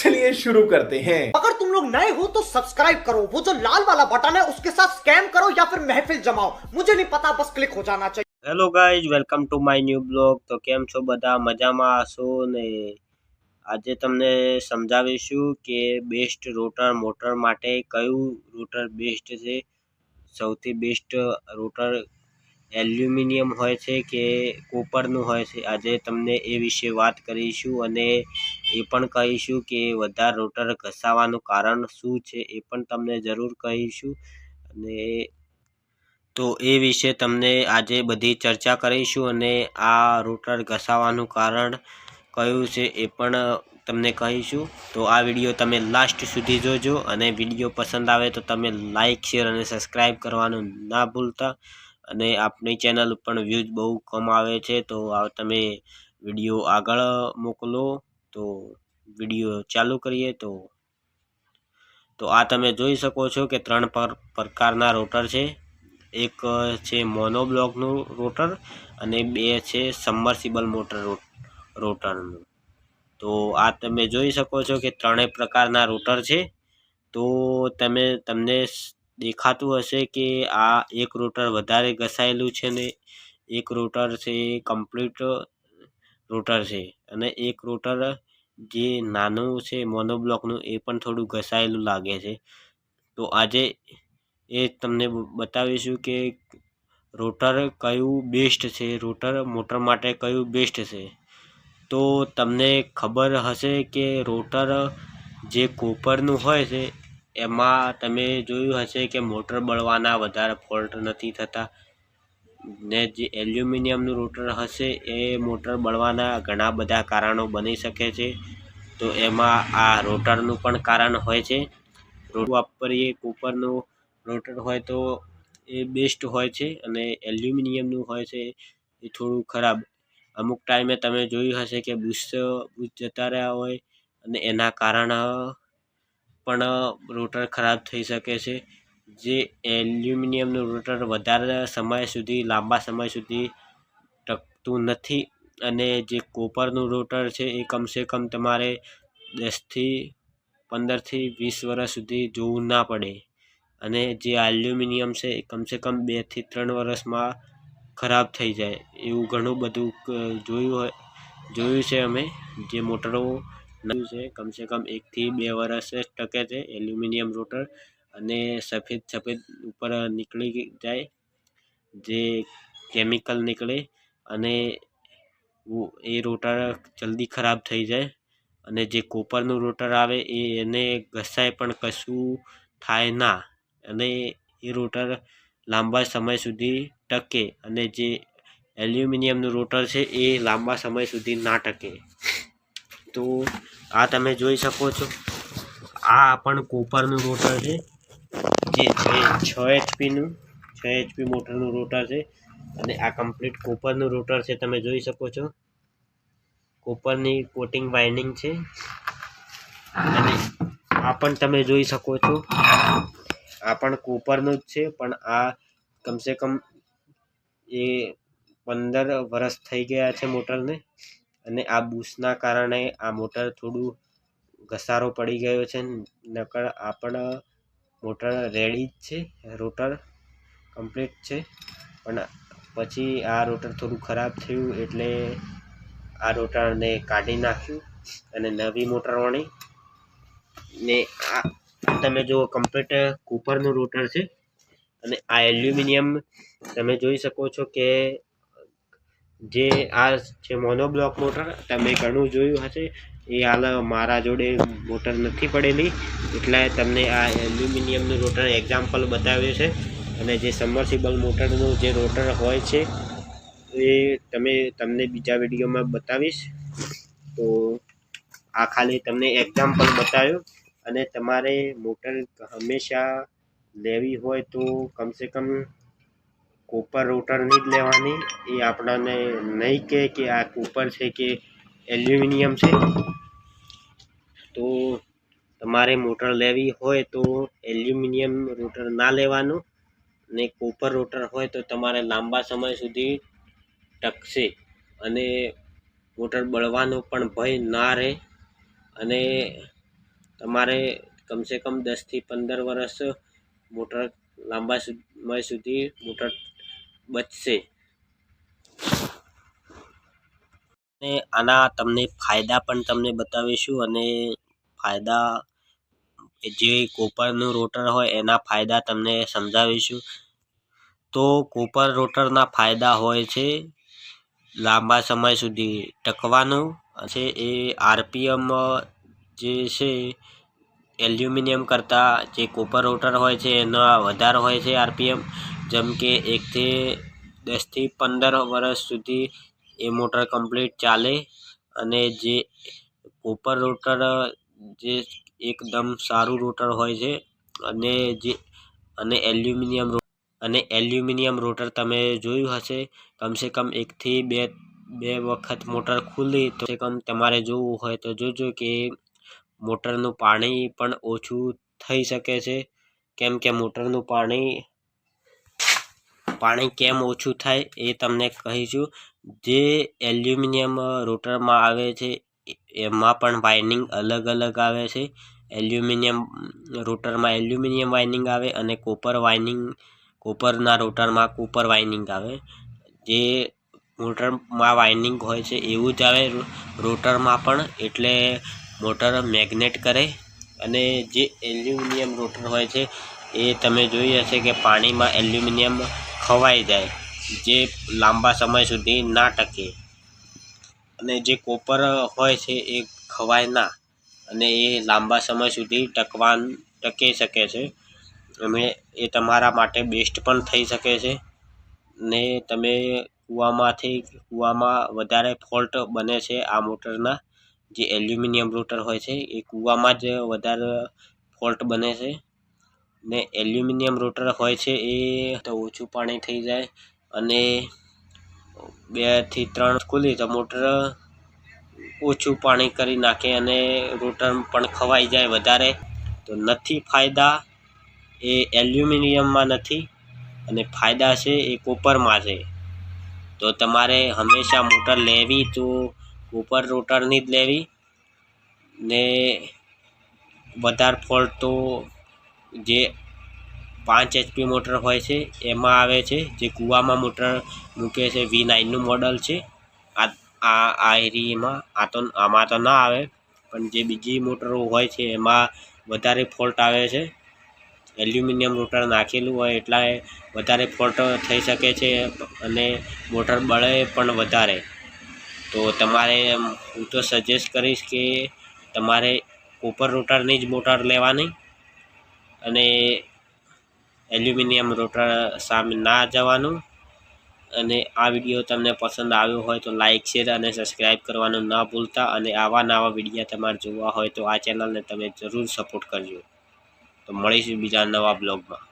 चलिए शुरू करते हैं अगर तुम लोग नए हो तो सब्सक्राइब करो वो जो लाल वाला बटन है उसके साथ स्कैम करो या फिर महफिल जमाओ मुझे नहीं पता बस क्लिक हो जाना चाहिए hello guys welcome to my new blog તો કેમ છો બધા મજામાં હશો ને આજે તમને સમજાવીશું કે બેસ્ટ રોટર મોટર માટે કયું રોટર બેસ્ટ છે સૌથી બેસ્ટ રોટર એલ્યુમિનિયમ હોય છે કે કોપરનું હોય છે? આજે તમને એ વિશે વાત કરીશું અને એ પણ કહીશું કે વધારે રોટર ઘસાવાનું કારણ શું છે એ પણ તમને જરૂર કહીશું. અને તો એ વિશે તમને આજે બધી ચર્ચા કરીશું અને આ રોટર ઘસાવાનું કારણ કયું છે એ પણ તમને કહીશું. તો આ વીડિયો તમે લાસ્ટ સુધી જોજો અને વીડિયો પસંદ આવે તો તમે લાઇક શેર અને સબસ્ક્રાઈબ કરવાનું ના ભૂલતા. અને આપણી ચેનલ ઉપર વ્યૂઝ બહુ કમ આવે છે, તો તમે વીડિયો આગળ મોકલો. તો વીડિયો ચાલુ કરીએ તો તો આ તમે જોઈ શકો છો કે ત્રણ પ્રકારના રોટર છે. એક છે મોનોબ્લોકનું રોટર અને બે છે સબમર્સિબલ મોટર રોટરનું તો આ તમે જોઈ શકો છો કે ત્રણેય પ્રકારના રોટર છે. તો તમે, તમને દેખાતું હશે કે આ એક રોટર વધારે ઘસાયેલું છે ને એક રોટર છે કમ્પ્લીટ રોટર છે. અને એક રોટર જે નાનું છે મોનોબ્લોકનું એ પણ થોડું ઘસાયેલું લાગે છે. તો આજે એ તમને બતાવીશું કે રોટર કયું બેસ્ટ છે રોટર મોટર માટે કયું બેસ્ટ છે. તો તમને ખબર હશે કે રોટર જે કોપરનું હોય છે એમાં તમે જોયું હશે કે મોટર બળવાના વધારે ફોલ્ટ નથી થતા. ને જે એલ્યુમિનિયમનું રોટર હશે એ મોટર બળવાના ઘણા બધા કારણો બની શકે છે. તો એમાં આ રોટરનું પણ કારણ હોય છે. રોડ વાપરીએ કોપરનું રોટર હોય તો એ બેસ્ટ હોય છે અને એલ્યુમિનિયમનું હોય છે એ થોડું ખરાબ. અમુક ટાઈમે તમે જોયું હશે કે બુશ બુશ જતા રહ્યા હોય અને એના કારણ પણ રોટર ખરાબ થઈ શકે છે. જે એલ્યુમિનિયમનું રોટર વધારે સમય સુધી, લાંબા સમય સુધી ટકતું નથી અને જે કોપરનું રોટર છે એ કમસે કમ તમારે દસથી પંદરથી વીસ વર્ષ સુધી જોવું ના પડે. અને જે એલ્યુમિનિયમ છે એ કમસે કમ બેથી ત્રણ વર્ષમાં ખરાબ થઈ જાય. એવું ઘણું બધું જોયું હોય, જોયું છે અમે, જે મોટરો નવું છે, કમસે કમ એકથી બે વર્ષ ટકે છે, એલ્યુમિનિયમ રોટર અને સફેદ સફેદ ઉપર નીકળી જાય, જે કેમિકલ નીકળે અને એ રોટર જલ્દી ખરાબ થઈ જાય અને જે કોપરનું રોટર આવે એ, એને ઘસાય પણ કશું થાય ના અને એ રોટર લાંબા સમય સુધી ટકે અને જે એલ્યુમિનિયમનું રોટર છે એ લાંબા સમય સુધી ના ટકે. તો આ તમે જોઈ શકો છો. આ પણ કોપરનું રોટર છે. જે છ એચપીનું, છ એચપી મોટરનું રોટર છે. અને આ કમ્પ્લીટ કોપરનું રોટર છે, તમે જોઈ શકો છો. કોપરની કોટિંગ વાઇન્ડિંગ છે. અને આ પણ તમે જોઈ શકો છો. આ પણ કોપરનું જ છે, પણ આ કમસે કમ એ પંદર વર્ષ થઈ ગયા છે મોટરને. અને આ બૂસના કારણે આ મોટર થોડું ઘસારો પડી ગયો છે, નકર આ પણ મોટર રેડી જ છે રોટર કમ્પ્લીટ છે. પણ પછી આ રોટર થોડું ખરાબ થયું એટલે આ રોટરને કાઢી નાખ્યું અને નવી મોટર વણી. ને આ તમે જુઓ કમ્પ્લીટ કૂપરનું રોટર છે અને આ એલ્યુમિનિયમ તમે જોઈ શકો છો કે જે આ છે મોનોબ્લોક મોટર તમે ઘણું જોયું હશે, એ હાલ મારા જોડે મોટર નથી પડેલી. એટલે તમને આ એલ્યુમિનિયમનું રોટર એક્ઝામ્પલ બતાવ્યું છે. અને જે સબમર્સિબલ મોટરનું જે રોટર હોય છે, એ તમે તમને બીજા વિડીયોમાં બતાવીશ. તો આ ખાલી તમને એક્ઝામ્પલ બતાવ્યું. અને તમારે મોટર હંમેશા લેવી હોય તો કમસે કમ કોપર રોટરની જ લેવાની. એ આપણને નહીં કહે કે આ કોપર છે કે એલ્યુમિનિયમ છે. તો તમારે મોટર લેવી હોય તો એલ્યુમિનિયમ રોટર ના લેવાનું ને કોપર રોટર હોય તો તમારે લાંબા સમય સુધી ટકશે અને મોટર બળવાનો પણ ભય ના રહે. અને તમારે કમસે કમ દસથી પંદર વર્ષ મોટર લાંબા સમય સુધી મોટર બચશે. અને આના તમને ફાયદા પણ તમને બતાવીશું અને ફાયદા જે કોપરનું રોટર હોય એના ફાયદા તમને સમજાવીશું. તો કોપર રોટરના ફાયદા હોય છે લાંબા સમય સુધી ટકવાનું છે એ આરપીએમ જે છે એલ્યુમિનિયમ કરતાં જે કોપર રોટર હોય છે એના વધારે હોય છે આરપીએમ. જેમ કે એકથી દસથી પંદર વર્ષ સુધી એ મોટર કમ્પ્લીટ ચાલે અને જે કોપર રોટર જે એકદમ સારું રોટર હોય છે અને જે, અને એલ્યુમિનિયમ અને એલ્યુમિનિયમ રોટર તમે જોયું હશે, કમસે કમ એકથી બે બે વખત મોટર ખુલ્લી તો કમ તમારે જોવું હોય તો જોજો કે મોટરનું પાણી પણ ઓછું થઈ શકે છે. કેમ કે મોટરનું પાણી પાણી કેમ ઓછું થાય એ તમને કહીશું. જે એલ્યુમિનિયમ રોટરમાં આવે છે, એમાં પણ વાઇનિંગ અલગ અલગ આવે છે. એલ્યુમિનિયમ રોટરમાં એલ્યુમિનિયમ વાઇનિંગ આવે અને કોપર વાઇનિંગ, કોપરના રોટરમાં કોપર વાઇનિંગ આવે. જે મોટરમાં વાઇનિંગ હોય છે એવું જ આવે રોટરમાં પણ, એટલે મોટર મેગ્નેટ કરે. અને જે એલ્યુમિનિયમ રોટર હોય છે એ તમે જોઈ હશે કે પાણીમાં એલ્યુમિનિયમ ખવાઈ જાય, જે લાંબા સમય સુધી ના ટકે. અને જે કોપર હોય છે એ ખવાય ના, અને એ લાંબા સમય સુધી ટકવાન, ટકી શકે છે. અને એ તમારા માટે બેસ્ટ પણ થઈ શકે છે. ને તમે કૂવામાંથી, કૂવામાં વધારે ફોલ્ટ બને છે આ મોટરના, જે એલ્યુમિનિયમ રોટર હોય છે, એ કૂવામાં જ વધારે ફોલ્ટ બને છે. ને એલ્યુમિનિયમ રોટર હોય છે એ તો ઓછું પાણી થઈ જાય અને બેથી ત્રણ ખુલી તો મોટર ઓછું પાણી કરી નાખે અને રોટર પણ ખવાઈ જાય વધારે. તો નથી ફાયદા એ એલ્યુમિનિયમમાં નથી અને ફાયદા છે એ કોપરમાં છે. તો તમારે હંમેશા મોટર લેવી તો કોપર રોટરની જ લેવી ને વધારે ફોલ્ટ તો જે પાંચ એચપી મોટર હોય છે, એમાં આવે છે, જે કૂવામાં મોટર મૂકે છે, વી નાઇનનું મોડલ છે. આ આ આ એરિયામાં આ તો, આમાં તો ના આવે, પણ જે બીજી મોટરો હોય છે, એમાં વધારે ફોલ્ટ આવે છે. એલ્યુમિનિયમ રોટર નાખેલું હોય એટલા વધારે ફોલ્ટ થઈ શકે છે અને મોટર બળે પણ વધારે. તો તમારે હું તો સજેસ્ટ કરીશ કે તમારે કોપર રોટરની જ મોટર લેવાની. અને એલ્યુમિનિયમ રોટર સામે ના જવાનું. અને આ વીડિયો તમને પસંદ આવ્યો હોય તો લાઇક શેર અને સબસ્ક્રાઈબ કરવાનું ન ભૂલતા. અને આવા નવા વિડીયા તમારે જોવા હોય તો આ ચેનલને તમે જરૂર સપોર્ટ કરજો. તો મળીશું બીજા નવા બ્લોગમાં.